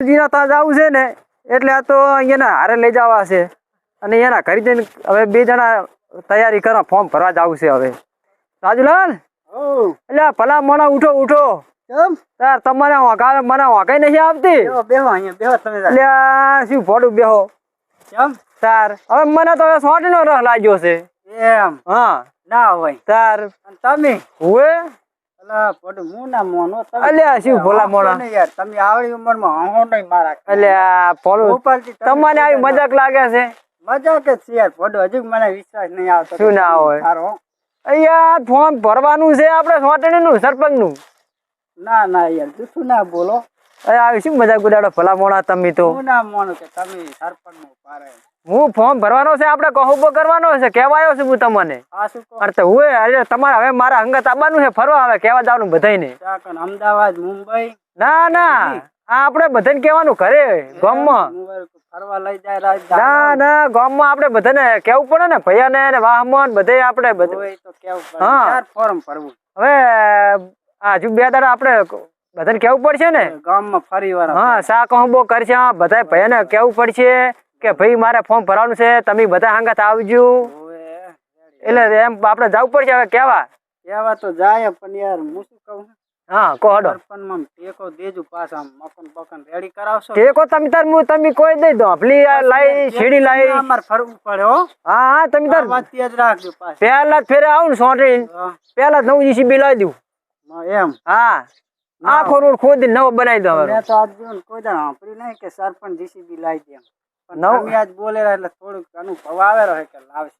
જીના ત્યાં જવું છે ને એટલે આ તો અહીંયાના હારે લઈ જવા છે. અને એના ઘરે જઈને હવે બે જણા તૈયારી કરવા ફોર્મ ભરવા જવું છે હવે. રાજુલાલ? એટલે ભલા મોણા ઉઠો ઉઠો. તાર તમારે વાંકાવે મને વાંકાઈ નથી આવતી. બેહો બેહો અહીંયા બેહો તમે એટલે શું ભોડું બેહો. કેમ? તાર હવે મને તો હવે સોટીનો રસ લાગ્યો છે. એમ. હા. ના હોય. તાર. તમે? હુએ ના શું તમને આવી મજાક લાગે છે? મજાક જ છે યાર ફોટો હજુ મને વિશ્વાસ નહીં આવતો. શું ના હોય? અહીંયા ફોર્મ ભરવાનું છે આપણે સરપંચ સરપંચનું. ના ના યાર જૂઠું ના બોલો? આવી શું મજાક ઉડાડો ભલા મોણા તમે તો. ના માનું કે તમે સરપંચનું પારે હું ફોર્મ ભરવાનો છે આપણે કહુબો કરવાનો છે કહેવાયો છું હું તમને. શું કહો? અરે હું અરે તમારે હવે મારા અંગત આવવાનું છે ફરવા હવે કહેવા જવાનું બધાને અમદાવાદ મુંબઈ. ના ના આપણે બધાને કહેવાનું ઘરે ગામમાં. ફરવા લઈ જાય ના ના ગામમાં આપણે બધાને કેવું પડે ને ભૈયાને ને વાહમાં બધે આપણે બધે કેવું હા. ફોર્મ ભરવું? હવે આ હજુ બે દાડા આપણે બધાને કેવું પડશે ને? ગામમાં ફરી વાર હા સા બહુ કરશે બધા ભૈયાને કેવું પડશે. કે ભાઈ મારે ફોર્મ ભરવાનું છે તમે બધા હંગાત આવજો. એટલે એમ આપણે જવું પડશે હવે કેવા? કેવા તો જાય પણ યાર હું શું કહું? હા કહો હડો. સરપંચમાં ટેકો દેજો પાછા મકન બકન રેડી કરાવશો? ટેકો તમે તાર હું તમે કોઈ દઈ દો. આપલી લાઈ સીડી લાઈ. અમારે ફરવું પડે હો. હા તમે તાર વાત જ રાખજો પાછા. પહેલા જ ફેરે આવું ને પહેલા જ નવું જીસીબી લાવી દઉં. એમ. હા. આખો રોડ ખોદી નવો બનાવી દો હવે. મેં તો આજ કોઈ દાડો સાંભળ્યું નહીં કે સરપંચ જીસીબી લાવી દે નવ- આજ એટલે થોડુંક અનુભવ આવેલો હે કે લાવશે.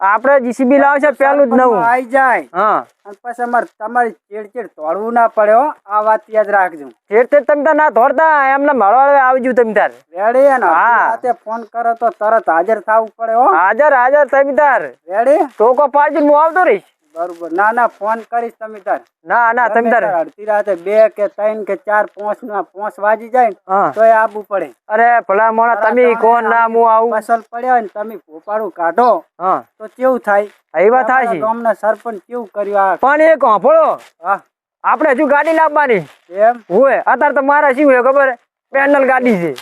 આપણે જીસીબી લાવશે પેલું જ નવું. આવી જાય. હા. અને પછી અમારે તમારી ચેડચેડ તોડવું ના પડે હો આ વાત યાદ રાખજો. ચેડચેડ તમે તાર ના ધોરતા એમને મળવા આવજો તમે તાર. રેડી ને? હા. તે ફોન કરો તો તરત હાજર થવું પડે હો. હાજર હાજર તમે તાર. રેડી ટોકો પાડજો ને હું આવતો રહીશ. બરોબર. ના ના ફોન કરીશ તમે તાર. ના ના તમે તાર. અડધી રાતે બે કે ત્રણ કે ચાર પાંચ ના પાંચ વાજી જાય તો એ આબુ પડે. અરે ભલા મોણા તમે કોણ? ના હું આવું. ફસલ પડ્યા હોય ને તમે ભોપાળું કાઢો. હા. તો કેવું થાય? એ થાય છે. ગામના સરપંચ કેવું કર્યું આ? પણ એક હોંફળો હા. આપણે હજુ ગાડી લાવવાની. એમ હોય અત્યારે તો મારા શું હોય ખબર? પેન્ડલ ગાડી છે.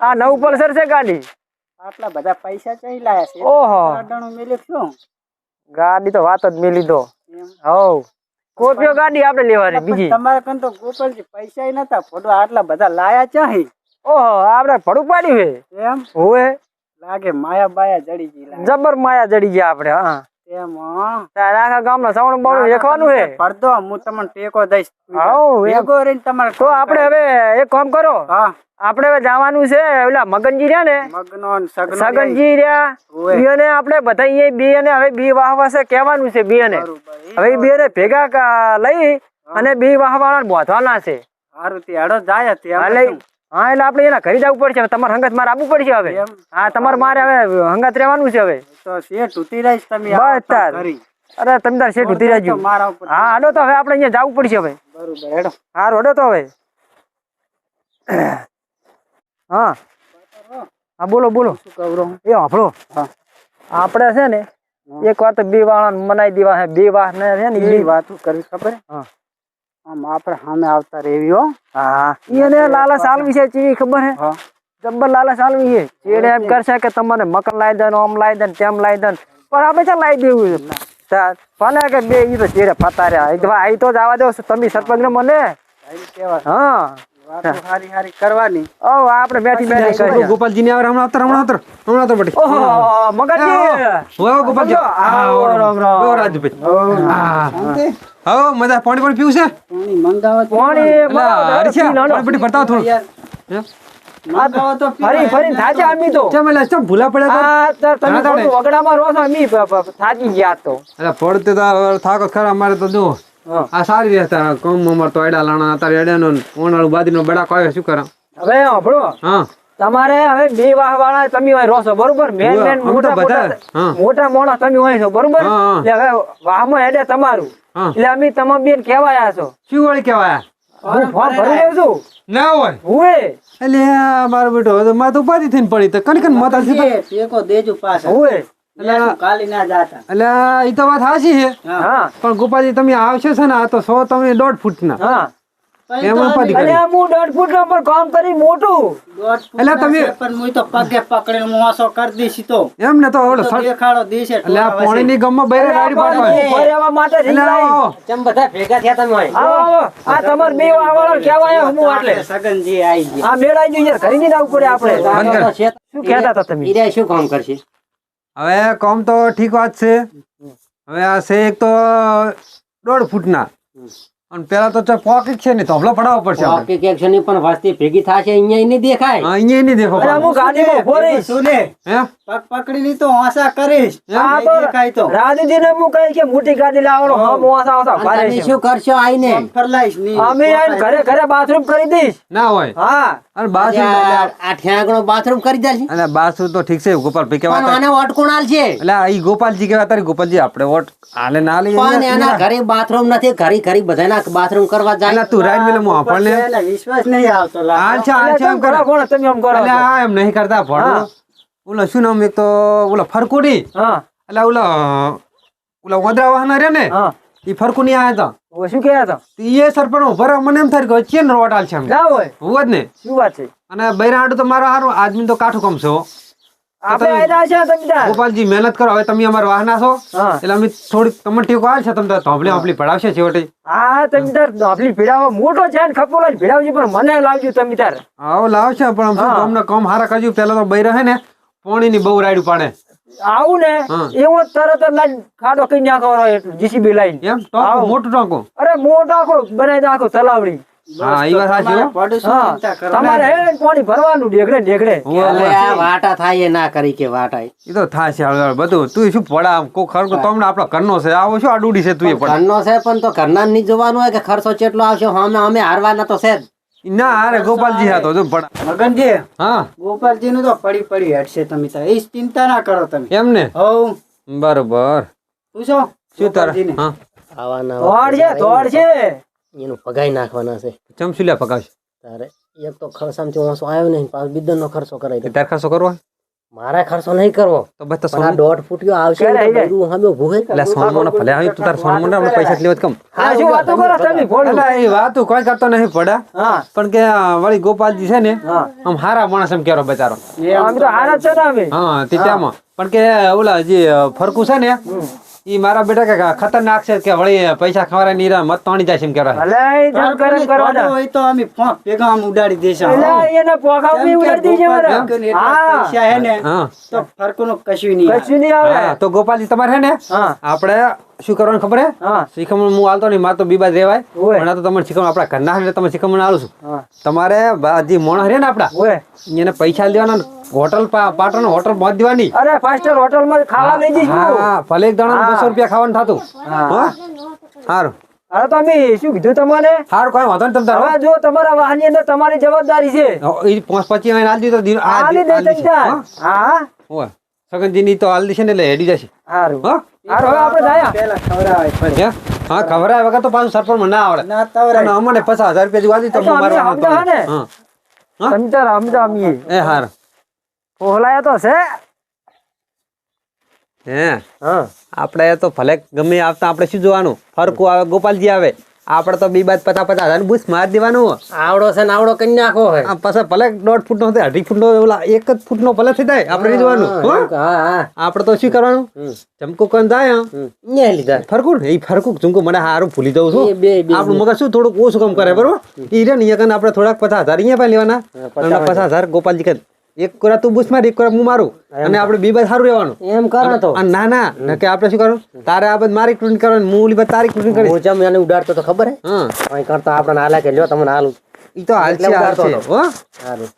આ નવ પલ્સર છે ગાડી. આટલા બધા પૈસા ચઈ લાયા છે? ઓહો. અડાણું શું ગાડી તો વાત જ મેલી દો હવ. સ્કોર્પિયો ગાડી આપણે લેવાની બીજી. તમારે કન તો ગોપાલજી પૈસા નતા ફોટો આટલા બધા લાયા ચાહી ઓહો આપણે ભડું પાડ્યું હે? એમ? હોય લાગે માયા બાયા જડી ગઈ જબર માયા જડી ગયા આપણે હા. એમ તારા આખા ગામના સવણ બાવણ વેખવાનું હે? પડદો હું તમને ટેકો દઈશ. હાઉ. ભેગો રહીને તમારે તો આપણે હવે એક કામ કરો. હા. આપણે હવે જવાનું છે ઓલા મગનજી રહ્યા ને? ને સગનજી રહ્યા. બી બીઓને આપણે બધા અહીંયા બી અને હવે બી વાહવા છે કહેવાનું છે બી અને. હવે બે ને ભેગા લઈ અને બી વાહવાના બોધવાના છે. જાય હા એટલે આપણે એના ઘરે જવું પડશે તમારે હંગત મારે આવવું પડશે હવે. હા તમારે મારે હવે હંગત રહેવાનું છે હવે. અરે તમે તાર શેઠ રહેજો. હા તો હવે આપણે અહીંયા જવું પડશે હવે. બરોબર હારું હડો તો હવે. હા. હા બોલો બોલો. શું કહું એ આપણો હા. આપણે છે ને એક વાર તો બે વાળા મનાઈ દેવા છે બે વાહ ને છે ને એ વાત કરવી ખબર? હા. આમ આપણે સામે આવતા રહેવી હો. હા. એને લાલા સાલ વિશે ચીવી ખબર હે હા. જબ્બર લાલા સાલવી છે. ચેડે એમ કરશે કે તમને મકન લાવી દે આમ લાવી દે તેમ લાવી દે પણ આપણે ચાલ લાવી દેવું છે. ભલે કે બે ઈ તો ચેડે ફતા રહ્યા એ તો તો જવા દો તમે સરપંચ ને મને હા. હારી હારી કરવાની. ઓ આપણે બેઠી બેઠી કરી ગોપાલજી ને આવે હમણાં આવતા હમણાં આવતા. હમણાં આવતા બટી ઓહો મગનજી હો ગોપાલજી. આવો, રામ, રામ. હો રાજભાઈ. હા. હો મજા પાણી પણ પીવું છે? પાણી મંગાવો પાણી અલા, પાણી બટી ભરતા થોડું યાર, એમ? મંગાવો તો પીવાય. ફરી ફરી થાચા અમી તો. ચમ ચમ ભૂલા પડ્યા તા? આ તમે હા, વગડામાં રહો છો અમી પ- પ- થાકી ગયા તો. એટલે પડતે તો થાકો ખરા અમારે તો જો. આ સારી રહેતા કમ ઉમર તો એડા લાણા અત્યારે એડાનો ને ઓનાળું બાદીનો બડાકો આવ્યો શું કરા હવે સાંભળો હા. તમારે હવે બે વાહ વાળા તમે હોય રહો છો બરોબર? મેન મેન મોટા બધા, મોટા મોણા તમે હોય છો બરોબર. એટલે હવે વાહમાં હેડે તમારું. એટલે અમે તમામ બેન કેવાયા છો. શું વળી કેવાયા હું ફોર્મ ભરી દઉં છું. ના હોય. હુએ. એટલે મારો બેટો માથું તો થઈને પડી. તો કન કણ માતા ટેકો દેજો પાછા. જાતા એટલે એ તો વાત સાચી છે. હા. હા. પણ ગોપાલજી તમે આવશો છે ને આ તો સો તમે દોઢ ફૂટ નો શું કેતા હતા તમે? શું કામ કરશે? હવે કોમ તો ઠીક વાત છે. હવે આ છે એક તો દોઢ ફૂટના. અને પેલા તો ચા પોકેટ છે ને થોભલો પડાવવો પડશે આપણે. ઓકે છે ને પણ વસ્તી ભેગી થાશે અહીંયા નહીં દેખાય. અહીંયા નહીં દેખો અરે હું ગાડીમાં ઊભો રહીશ શું હે? પગ પકડીને તો કરીશ. આ તો દેખાય તો. હું કહી કે મોટી ગાડી લાવવાનો હા. મોસા ઓસા ભારે શું કરશો આઈને? ફરલાઈશ નહીં. અમે આઈને ઘરે ઘરે બાથરૂમ કરી દઈશ. ના હોય. હા. અને બાથરૂમ આ આ બાથરૂમ કરી દેશે એટલે બાથરૂમ તો ઠીક છે ગોપાલ ભાઈ કેવા આને વટકોણ આલશે એટલે આ ગોપાલજી કેવા તારી ગોપાલજી આપણે વોટ હાલે ના પણ એના ઘરે બાથરૂમ નથી ઘરે ઘરે બધાના બાથરૂમ કરવા જાય. તું રાઈડ મેલે હું આપણને વિશ્વાસ નહીં આવતો લા. છે છે એમ કરો. કોણ તમે આમ કરો એટલે આ એમ નહીં કરતા ભણો. ઓલો શું નામ એક તો ઓલો ફરકુડી? હા. એટલે ઓલો ઓલા વદરા વાહન રે ને? હા. ઈ ફરકુની આયા તા. ઓ શું કહ્યા ઈ એ સરપંચ ઊભા મને એમ થાય કે ચેન રોટ હાલ છે એમ. ના હોય. હું જ ને. શું વાત છે? અને બૈરાડો તો મારો હારો આદમી તો કાઠું કમ છો ગોપાલજી મહેનત કરો. હવે તમે અમારા વાહના છો. એટલે અમે થોડી તમને ટેકો આલ છે તમને તો આપલી પડાવશે છેવટે. હા તમે તાર ધોબલી ભીડાવો. મોટો છે ને ખપોલા ભીડાવજો પણ મને લાવજો તમે તાર. આવો લાવશે પણ. તમને કામ હારા કરજો. પેલા તો બૈરા હે ને પોણીની બહુ રાયડું પાડે. આવું ને એવો તરત જ લાઈન ખાડો કઈ નાખો એટલું જીસીબી લાઈન. એમ. મોટું ટાંકો. અરે મોટો ટાંકો બનાવી નાખો તલાવડી. હા એ વાત સાચી હો. પડું શું હા. ચિંતા કરો તમારે હે ભરવાનું ઢેકડે ઢેકડે હોવે, અરે હોવે. આ વાટા થાય એ ના કરી કે વાટા તો થાય છે હવે હવે બધું તું શું પડા આમ? કોઈ ખરકો તો હમણાં ઘરનો છે. આવો શું આ છે તું એ પડા. છે પણ તો ઘરના નહીં જોવાનું હોય કે ખર્ચો ચેટલો આવશે? અમે અમે હારવાના તો છે જ. ના અરે ગોપાલજી હા તો જો પડા મગનજી હા. ગોપાલજી નું તો પડી પડી હેડશે તમે તો. એ ચિંતા ના કરો તમે. એમ ને? હવ બરોબર. પૂછો શું તારે? હા. આવાના ધોળ છે ધોળ છે એનું પગાઈ નાખવાના છે. ચમચુલિયા પકાવશે તારે એક તો ખર્ચામાંથી ઓછો આવ્યો નહીં પાછો બીજનો ખર્ચો કરાય તાર ખાસો કરવો? મારે ખર્ચો નહીં કરવો. તો બસ તો સોના દોઢ ફૂટ્યો આવશે સામે ઊભું હોય. એટલે સોનું ભલે આવી તું તાર સોનું મને આપણે પૈસા લેવત કમ. હા શું વાતો કરો તમે? ભોળું એટલે એ વાતું કોઈ કરતો નહીં પડે હા. પણ કે વળી ગોપાલજી છે ને હા. આમ હારા માણસ એમ કેરો બચારો. આમ તો હારા છે ને અમે. હા તે ત્યાંમાં પણ કે ઓલા જે ફરકુ છે ને ઈ મારા બેટા કે ખતરનાક છે કે વળી પૈસા ખવારા નીરા મત તોણી જાય છે એમ કેરા અલે કરમ પડ્યો કરવાના હોય તો અમે ભેગા આમ ઉડાડી દેશા અલે એને પોગા બી ઉડાડી દેજે મારા. હા. પૈસા હે ને તો ફરકનો કશું નહીં કશું નહીં આવે. તો ગોપાલજી તમારે હે ને? આપણે શું કરવાનું ખબર હે? શીખમણ હું હાલતો નહીં મારે તો બીબા દેવાય પણ તો તમને શીખમણ આપણા ઘરના એટલે તમે શીખમણ આલું છું. તમારે જે મોણ હરે ને આપડા એને પૈસા દેવાના હોટલ પાટણ હોટલ પહોંચ દેવાની. અરે ફાઈવ સ્ટાર હોટલમાં ખાવા લઈ જઈશ હા. ભલે એક દાણા બસો રૂપિયા ખાવાનું થતું. હા. સારું અરે તો અમે શું કીધું તમને? સારું કોઈ વાંધો નહીં તમ જો તમારા વાહનની અંદર તમારી જવાબદારી છે. એ પાંચ પચીસ આલી દીધો આલી દી-. હા? હા. સગનજીની તો હાલ દેશે ને એટલે હેડી જશે. સારું હા? સારું હવે આપણે જાયા. હા? ખવડાય વગર તો પાછું સરપંચ ના આવડે. ના તવરાય. અમને પચાસ હજાર રૂપિયા જેવું આલી તો એ તો અમે તો. સમજાવવા હા. હા? અમે એ હાર. પોહલાયા તો છે. હે? હા. આપણે તો ભલે ગમે આવતા આપણે શું જોવાનું? ફરકું આવે ગોપાલજી આવે. આપણે તો બી બાદ પચાસ પચાસ હજાર બુશ મારી દેવાનું. આવડો છે ને આવડો કરી નાખો હોય પાછા ભલે દોઢ ફૂટ નો થાય અઢી ફૂટ નો ઓલા એક જ ફૂટ નો ભલે થઈ જાય આપણે જોવાનું આપણે તો શું કરવાનું? ચમકો કન જાય. ન્યા લીધા ફરકું એ ફરકું ચમકુ મને હારું ભૂલી જાઉં છું. આપણું મગજ શું થોડુંક ઓછું કામ કરે બરોબર? ઈ રે ને આપણે થોડાક પચાસ હજાર અહીંયા પણ લેવાના પચાસ હજાર ગોપાલજી કન એક કોરા તું બુસ માર એક કોરા હું મારું. અને આપણે બે બાદ સારું રહેવાનું. એમ કરો તો. અને ના ના કે આપણે શું કરવાનું? તારે આ બધું મારી ટ્રીટ કરવાનું હું ઓલી તારી ટ્રીટ કરી હું ચમ એને ઉડાડતો તો ખબર હે? હા. કરતો આપણને હાલા કે લ્યો તમને હાલું. ઈ તો હાલ છે હાલ છે. હો?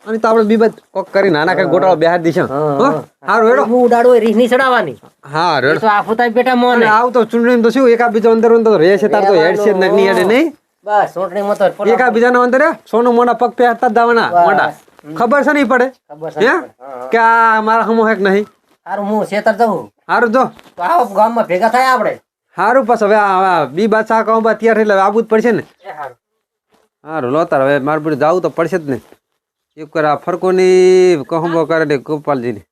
અને તો આપણે બીબત કોક કરી નાના કરી ગોટાળો બેહાર દીશે હો હારું રેડો હું ઉડાડો હોયની ચડાવવાની. હા રેડો તો આફુતાઈ બેટા મોને. આવ તો ચૂંટણી તો શું એકા બીજો અંદર અંદર રહે છે તાર તો હેડ છે જ હેડ નહીં. બસ ચૂંટણીમાં તો પેલો એકા બીજાનો અંદર સોનું મોના પગ પહેરતા દાવાના મોટા ખબર છે નહીં પડે? હે? કે આ મારા હમો હેક નહીં? સારું હું શેતર જવું હારું જો. તો આવો ગામમાં ભેગા થાય આપણે. હારું પાછું હવે બી બાદ શાક કહું બા તૈયાર એટલે આવું જ પડશે ને. હારું. લો તાર હવે મારું બધું જવું તો પડશે જ ને. એક કરે ફરકોની કહું કરે ને ગોપાલજીની.